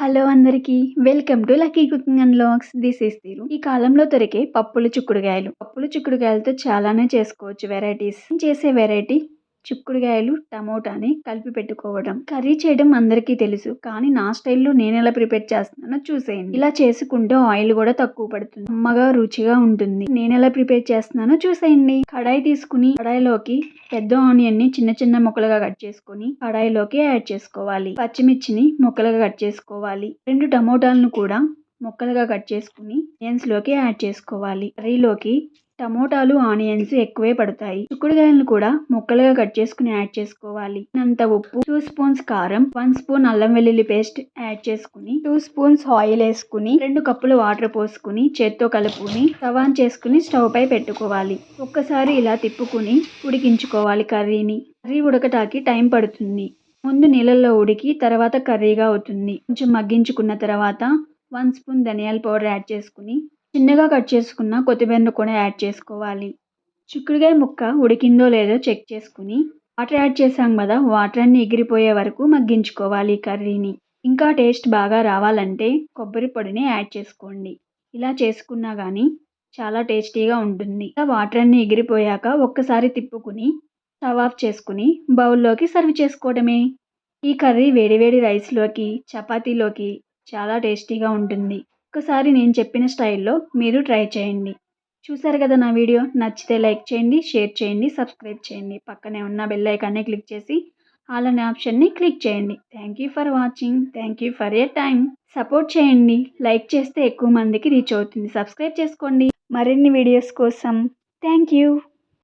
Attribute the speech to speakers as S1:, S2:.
S1: Hello అందరికీ welcome to lucky cooking and logs this is తీరు ఈ కాలంలో దొరికే పప్పులు చిక్కుడుకాయలు. పప్పులు చిక్కుడుకాయలతో చాలానే చేసుకోవచ్చు వెరైటీస్ చేసే వెరైటీ చిక్కుడుగాయలు టమోటాని కలిపి పెట్టుకోవడం. కర్రీ చేయడం అందరికీ తెలుసు కానీ నా స్టైల్లో నేను ఎలా ప్రిపేర్ చేస్తున్నానో చూసేయండి. ఇలా చేసుకుంటే ఆయిల్ కూడా తక్కువ పడుతుంది. అమ్మగా రుచిగా ఉంటుంది. నేను ఎలా ప్రిపేర్ చేస్తున్నానో చూసేయండి. కడాయి తీసుకుని కడాయిలోకి పెద్ద ఆనియన్ని చిన్న చిన్న ముక్కలుగా కట్ చేసుకుని కడాయిలోకి యాడ్ చేసుకోవాలి. పచ్చిమిర్చిని ముక్కలుగా కట్ చేసుకోవాలి. రెండు టమోటాలను కూడా ముక్కలుగా కట్ చేసుకుని ఆనియన్స్లోకి యాడ్ చేసుకోవాలి. కర్రీలోకి టమోటాలు ఆనియన్స్ ఎక్కువే పడతాయి. చిక్కుడుకాయలను కూడా ముక్కలుగా కట్ చేసుకుని యాడ్ చేసుకోవాలి. అంత ఉప్పు టూ స్పూన్స్ కారం వన్ స్పూన్ అల్లం వెల్లుల్లి పేస్ట్ యాడ్ చేసుకుని టూ స్పూన్స్ ఆయిల్ వేసుకుని రెండు కప్పులు వాటర్ పోసుకుని చేత్తో కలుపుకుని సవాన్ చేసుకుని స్టవ్ పై పెట్టుకోవాలి. ఒక్కసారి ఇలా తిప్పుకుని ఉడికించుకోవాలి కర్రీని. కర్రీ ఉడకటానికి టైం పడుతుంది. ముందు నీళ్ళల్లో ఉడికి తర్వాత కర్రీగా అవుతుంది. కొంచెం మగ్గించుకున్న తర్వాత వన్ స్పూన్ ధనియాల పౌడర్ యాడ్ చేసుకుని చిన్నగా కట్ చేసుకున్న కొత్తిమీరను కూడా యాడ్ చేసుకోవాలి. చిక్కుడుకాయ ముక్క ఉడికిందో లేదో చెక్ చేసుకుని వాటర్ యాడ్ చేసాం కదా వాటర్ అన్ని ఎగిరిపోయే వరకు మగ్గించుకోవాలి కర్రీని. ఇంకా టేస్ట్ బాగా రావాలంటే కొబ్బరి పొడిని యాడ్ చేసుకోండి. ఇలా చేసుకున్నా కానీ చాలా టేస్టీగా ఉంటుంది. వాటర్ అన్ని ఎగిరిపోయాక ఒక్కసారి తిప్పుకుని స్టవ్ ఆఫ్ చేసుకుని బౌల్లోకి సర్వ్ చేసుకోవడమే. ఈ కర్రీ వేడివేడి రైస్లోకి చపాతీలోకి చాలా టేస్టీగా ఉంటుంది. ఒక్కసారి నేను చెప్పిన స్టైల్లో మీరు ట్రై చేయండి. చూసారు కదా నా వీడియో? నచ్చితే లైక్ చేయండి షేర్ చేయండి సబ్స్క్రైబ్ చేయండి. పక్కనే ఉన్న బెల్ ఐకాన్ని క్లిక్ చేసి ఆల్ అనే ఆప్షన్ని క్లిక్ చేయండి. Thank you for watching. Thank you for your time support చేయండి. లైక్ చేస్తే ఎక్కువ మందికి రీచ్ అవుతుంది. సబ్స్క్రైబ్ చేసుకోండి. మరిన్ని వీడియోస్ కోసం థ్యాంక్ యూ.